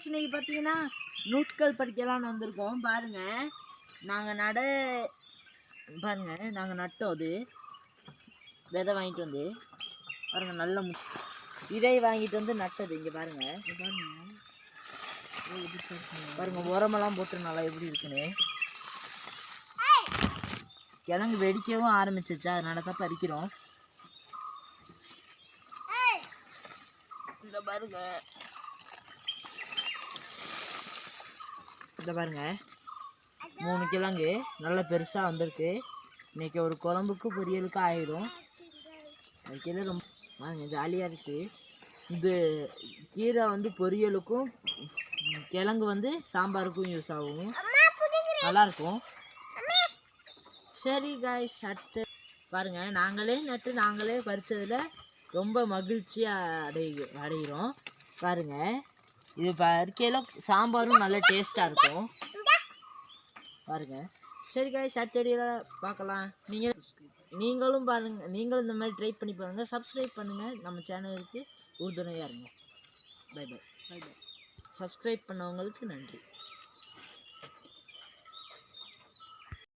Friends இன்னைக்கு பார்த்தீங்கன்னா நூட்கள் பறிக்கலாம்னு வந்திருக்கோம். பாருங்கள் நாங்கள் நட பாருங்க நாங்கள் நட்டோம் அது. விதை வாங்கிட்டு வந்து பாருங்கள் நல்ல மு விதை வாங்கிட்டு வந்து நட்டது. இங்கே பாருங்கள் பாருங்கள் பாருங்கள் உரமெல்லாம் போட்டு நல்லா எப்படி இருக்குன்னு. கிழங்கு வெடிக்கவும் ஆரம்பிச்சிச்சு அதனால தான் பறிக்கிறோம். இந்த பாருங்க. இதை பாருங்க. மூணு கிழங்கு நல்லா பெருசாக வந்திருக்கு. இன்றைக்கி ஒரு குழம்புக்கு பொரியலுக்கு ஆயிடும். அது கீரை ரொம்ப பாருங்க ஜாலியாக இருக்குது இது கீரை வந்து பொரியலுக்கும் கிழங்கு வந்து சாம்பாருக்கும் யூஸ் ஆகும். நல்லாயிருக்கும் சரி காய்ஸ் அடுத்து பாருங்க நாங்களே நட்டு நாங்களே பறித்ததில் ரொம்ப மகிழ்ச்சியாக அடை அடைகிறோம் பாருங்கள் இது பறிக்கையில் சாம்பாரும் நல்ல டேஸ்ட்டாக இருக்கும். பாருங்க. சரி காய் சத்தடியில் பார்க்கலாம். நீங்கள் நீங்களும் பாருங்கள் நீங்களும் இந்த மாதிரி ட்ரை பண்ணி பாருங்கள் சப்ஸ்கிரைப் பண்ணுங்கள் நம்ம சேனலுக்கு உறுதுணையாக இருங்க. Bye bye bye bye subscribe பண்ணவங்களுக்கு நன்றி.